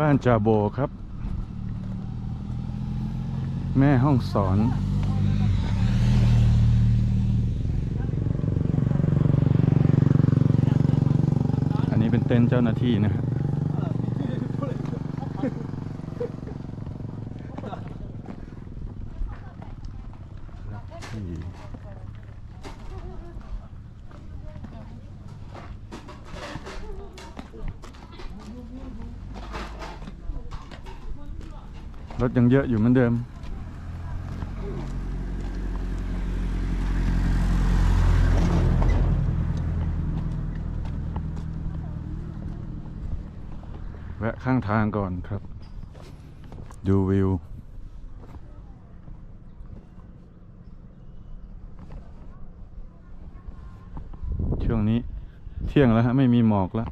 บ้านจาโบครับ แม่ห้องสอน อันนี้เป็นเต็นท์เจ้าหน้าที่นะฮะที่ รถยังเยอะอยู่เหมือนเดิม แวะข้างทางก่อนครับ ดูวิวช่วงนี้เที่ยงแล้วฮะไม่มีหมอกแล้ว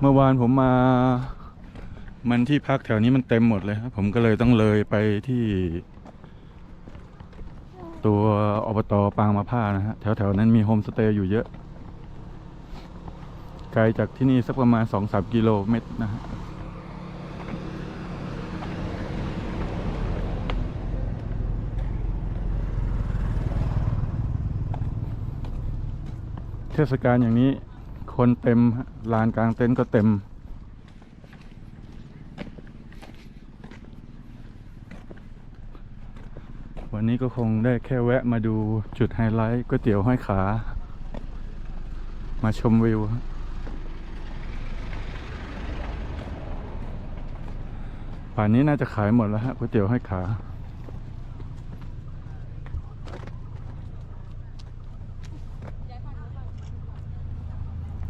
เมื่อวานผมมา มันที่พักแถวนี้มันเต็มหมดเลยครับ ผมก็เลยต้องเลยไปที่ ตัวอบตปางมาผ้านะฮะ แถวๆนั้นมีโฮมสเตย์อยู่เยอะ ไกลจากที่นี่สักประมาณ 2-3 กิโลเมตรนะฮะเทศกาลอย่างนี้ คนเต็มลานกลางเต็นท์ก็เต็ม วันนี้ก็คงได้แค่แวะมาดูจุดไฮไลท์ก๋วยเตี๋ยวห้อยขา มาชมวิวป่านนี้น่าจะขายหมดแล้วฮะก๋วยเตี๋ยวห้อยขา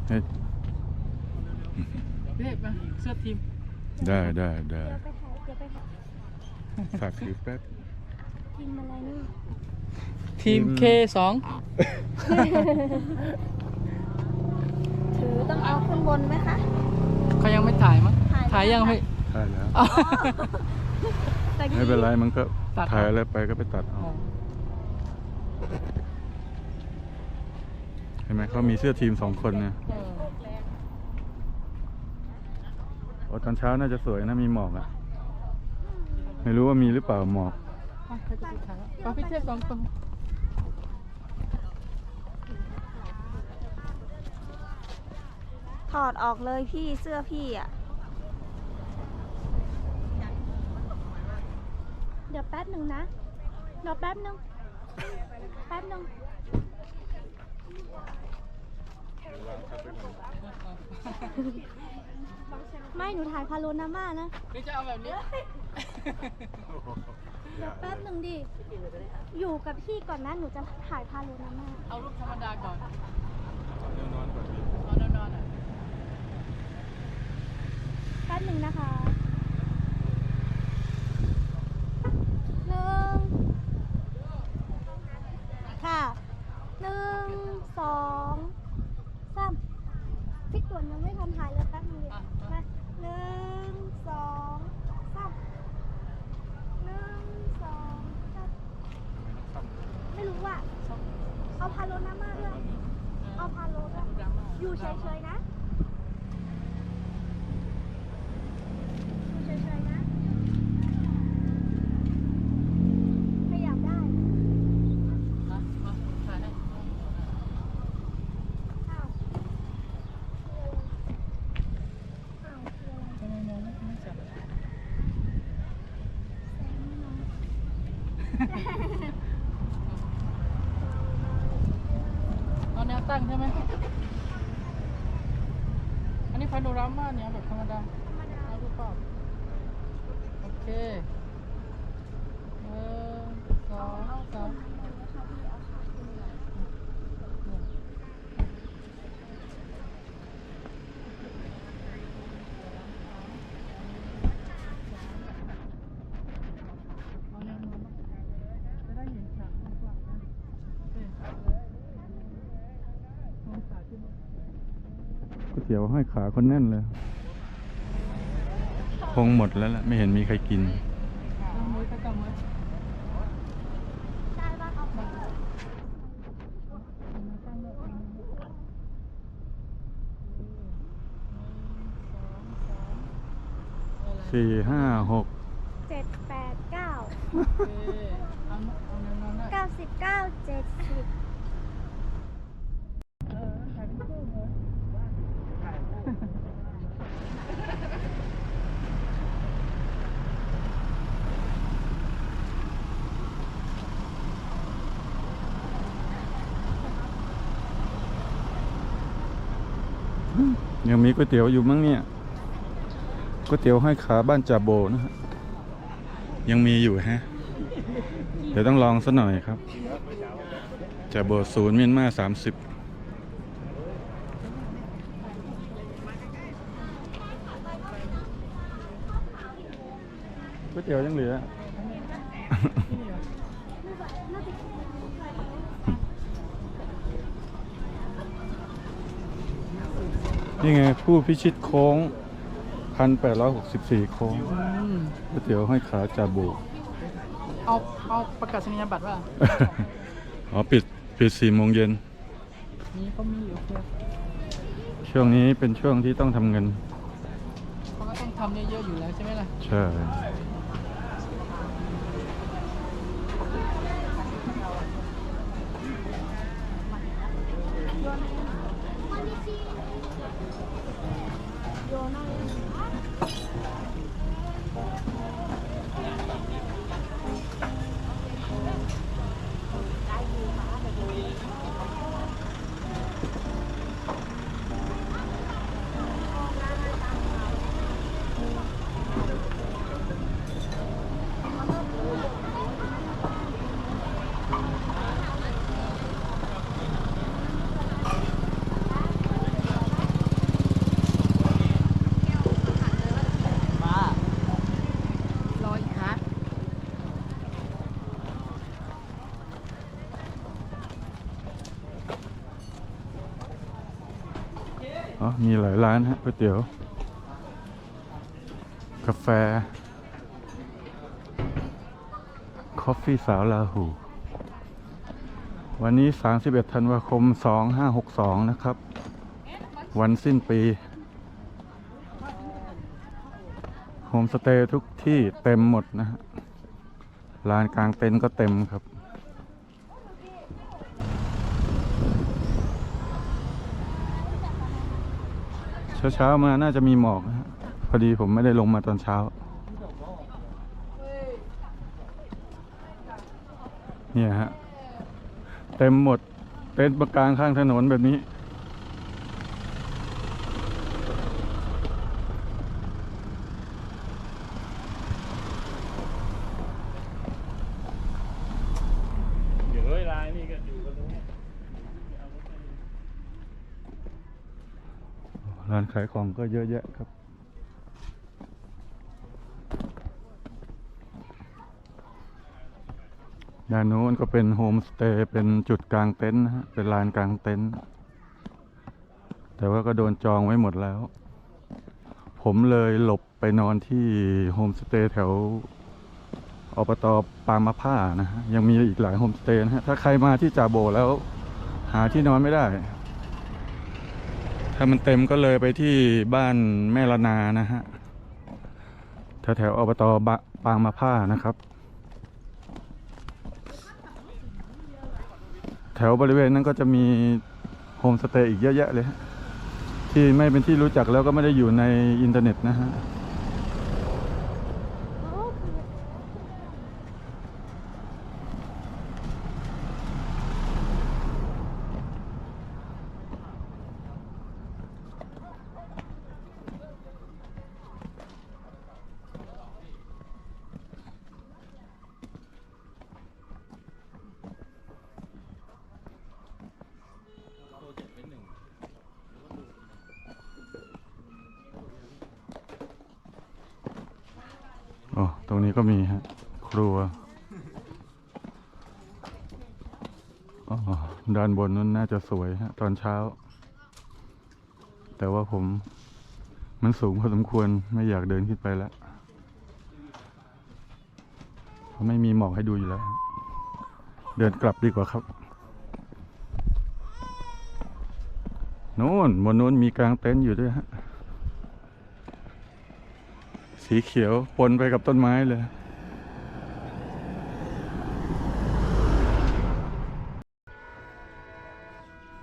เฮ้ย เด็กมาเสื้อทีม ได้ได้ได้เดี๋ยวไปถ่ายเดี๋ยวไปถ่ายฝากถือแป๊บทีมอะไรนี่ทีมทีม K สองถือต้องเอาขึ้นบนไหมคะเขายังไม่ถ่ายมั้งถ่ายถ่ายยังพี่ได้แล้วอ๋อตะกี้ไม่เป็นไรมันก็ตัดถ่ายอะไรไปก็ไปตัดเอาเห็นไหมเขามีเสื้อทีมสองคนเนี่ยเออโอ้ ตอนเช้าน่าจะสวยนะมีหมอกอะไม่รู้ว่ามีหรือเปล่าหมอกไปใครจะไปถ่ายแล้วไปพี่เทพสองคนถอดออกเลยพี่เสื้อพี่อะเดี๋ยวแป๊บหนึ่งนะรอแป๊บหนึ่งแป๊บหนึ่ง ไม่หนูถ่ายพาโลนาม่านะนี่จะเอาแบบนี้ เดี๋ยวแป๊บหนึ่งดิ อยู่กับพี่ก่อนนะ หนูจะถ่ายพาโลนาม่า เอารูปธรรมดาก่อน เอาแนวนอนก่อนดิเอาแนวนอนอะ แป๊บหนึ่งนะคะหนึ่งค่ะหนึ่งสองสามพี่กวนยังไม่ทันถ่ายเลยแป๊บหนึงดิมาหนึ่งสองสามหนึ่งสองสามไม่รู้ว่า เอาพาโลนามากเลยเอาพาโลด้วยอยู่เฉยๆนะ อยู่เฉยๆนะขยับได้ นะมาถ่ายให้ อ้าวอ้าวคืออะไร ทำไมมองไม่ไม่จับ แสงไม่น้อย เอาแนว ตั้งใช่ไหมอันนี้พาโนรามาเนี่ยแบบธรรมดาธรรมดาเอารูปเปล่าโอเค เสียวห้อยขาคนแน่นเลย คงหมดแล้วล่ะไม่เห็นมีใครกิน สี่ห้าหกเจ็ดแปดเก้าเก้าสิบเก้าเจ็ด ยังมีก๋วยเตี๋ยวอยู่มั้งเนี่ยก๋วยเตี๋ยวห้อยขาบ้านจ่าโบนะฮะยังมีอยู่ฮะ เดี๋ยวต้องลองสักหน่อยครับจ่าโบศูนย์เมียนมาสามสิบก๋วยเตี๋ยวยังเหลือ นี่ไงผู้พิชิตโค้งพันแปดร้อยหกสิบสี่โค้งอืมก๋วยเตี๋ยวห้อยขาจ่าโบเอาเอาประกาศนียบัตรว่าอ๋อปิดปิดสี่โมงเย็นนี่ก็มีอยู่เพื่อนช่วงนี้เป็นช่วงที่ต้องทำเงินเขาก็ต้องทำเยอะๆอยู่แล้วใช่ไหมล่ะ ใช่ป้ อ๋อ มีหลายร้านฮะก๋วยเตี๋ยว กาแฟ คอฟฟี่สาวลาหู วันนี้ 31 ธันวาคม 2562 นะครับ วันสิ้นปีโฮมสเตย์ทุกที่เต็มหมดนะฮะลานกลางเต็นท์ก็เต็มครับ เช้าๆมาน่าจะมีหมอกนะพอดีผมไม่ได้ลงมาตอนเช้า เนี่ยฮะ เต็มหมดเต็นท์ประกลางข้างถนนแบบนี้ เดี๋ยวเวลานี่ก็อยู่กันตรงนี้ ร้านขายของก็เยอะแยะครับด้านโน้นก็เป็นโฮมสเตย์เป็นจุดกลางเต็นท์นะฮะเป็นลานกลางเต็นท์แต่ว่าก็โดนจองไว้หมดแล้ว ผมเลยหลบไปนอนที่โฮมสเตย์แถวอบตปางมะผ้านะฮะยังมีอีกหลายโฮมสเตย์นะฮะถ้าใครมาที่จาโบแล้ว หาที่นอนไม่ได้ ถ้ามันเต็มก็เลยไปที่บ้านแม่ละนานะฮะแถวแถวๆอบตบปางมาผ้านะครับ แถวบริเวณนั้นก็จะมีโฮมสเตย์อีกเยอะแยะเลย ที่ไม่เป็นที่รู้จักแล้วก็ไม่ได้อยู่ในอินเทอร์เน็ตนะฮะ รงนี้ก็มีฮะ ครัวอด้านบนนั้นน่าจะสวยฮะ ตอนเช้า แต่ว่าผม มันสูงพอสมควรไม่อยากเดินขึ้นไปแล้วเพราะไม่มีหมอกให้ดูอยู่แล้ว เดินกลับดีกว่าครับโน่นบนโน้นมีกลางเต็นท์อยู่ด้วยฮะ สีเขียวปนไปกับต้นไม้เลย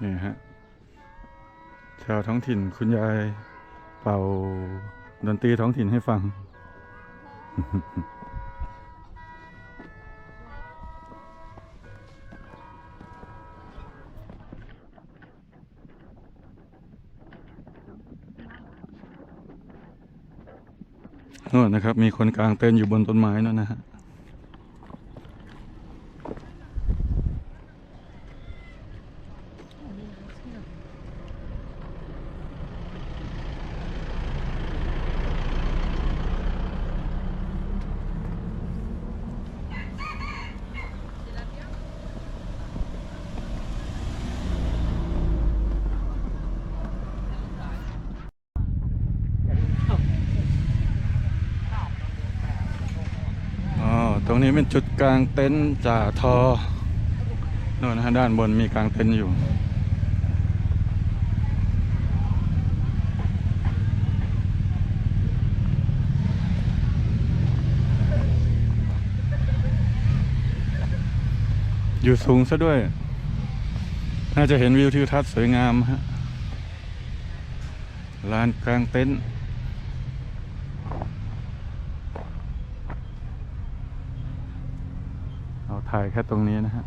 นี่ฮะ ชาวท้องถิ่นคุณยายเป่าดนตรีท้องถิ่นให้ฟัง น่นนะครับ มีคนกลางเต้นอยู่บนต้นไม้นั่นนะฮะ อ๋อ ตรง นี้เป็นจุดกลางเต็นท์จ่าทอโน่นนะฮะด้านบนมีกลางเต็นท์อยู่อยู่สูงซะด้วย น่าจะเห็นวิวทิวทัศน์สวยงามฮะ ลานกลางเต็นท์ เอา ถ่ายแค่ตรงนี้นะฮะ